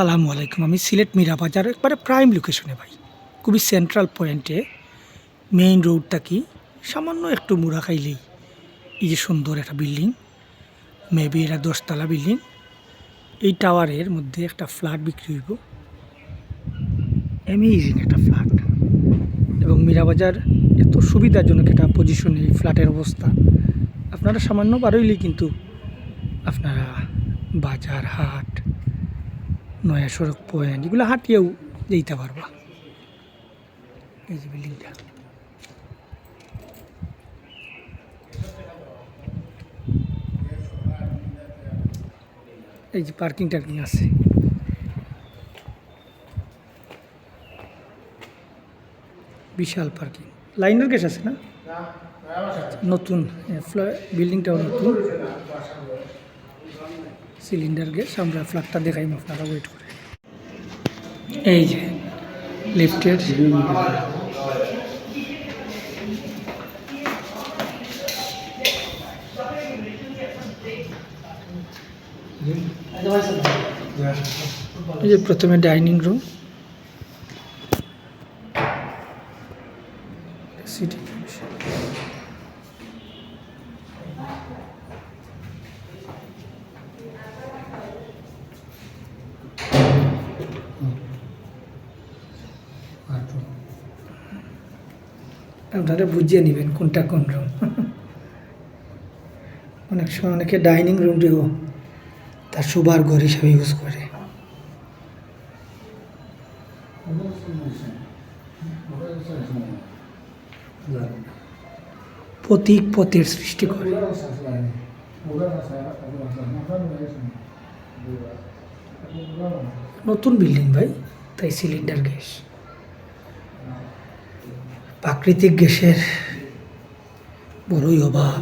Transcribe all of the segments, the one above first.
আসসালামু আলাইকুম। আমি সিলেট মীরাবাজার, একবারে প্রাইম লোকেশনে ভাই। খুবই সেন্ট্রাল পয়েন্টে মেইন রোডটা কি? সামান্য একটু মুড়া খাইলেই এই যে সুন্দর একটা বিল্ডিং মেবি এটা দশতলা বিল্ডিং এই টাওয়ারের মধ্যে একটা ফ্ল্যাট বিক্রি হইব। অ্যামেজিং একটা ফ্ল্যাট এবং মীরাবাজার এত সুবিধাজনক একটা পজিশনে এই ফ্ল্যাটের অবস্থা। আপনারা সামান্য বারোইলেই কিন্তু আপনারা বাজার, হাট নয়া সড়ক পয়েন্ট এগুলো হাঁটিয়েও যেতে পারবা। এই যে বিল্ডিংটা এই যে পার্কিং টার্কিং আছে। বিশাল পার্কিং লাইনের গ্যাস আছে না? নতুন বিল্ডিংটাও নতুন। সিলিন্ডার গ্যাস আমরা ফ্ল্যাটটা দেখাইম আপনারা ওয়েট করে এই যে লিফটের এই যে প্রথমে ডাইনিং রুম সিটিং আপনারা বুঝিয়ে নেবেন কোনটা কোন রুম অনেক সময় অনেকে ডাইনিং রুমটিও তার শোবার ঘর হিসাবে ইউজ করে। প্রতীক পথের সৃষ্টি করে। নতুন বিল্ডিং ভাই, তাই সিলিন্ডার গ্যাস প্রাকৃতিক গ্যাসের বড়ই অভাব।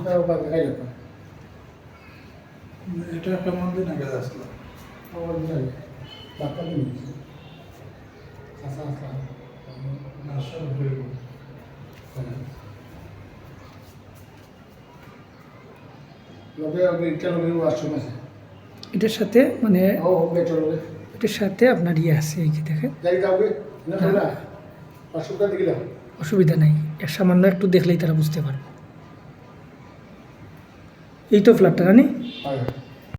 এটা আসলো? এটার সাথে মানে এটার সাথে আপনার ইয়ে আছে এই যে দেখেন। অসুবিধা নাই। এর সামান্য একটু দেখলেই তারা বুঝতে পারবে। এই তো ফ্ল্যাটটা রানি?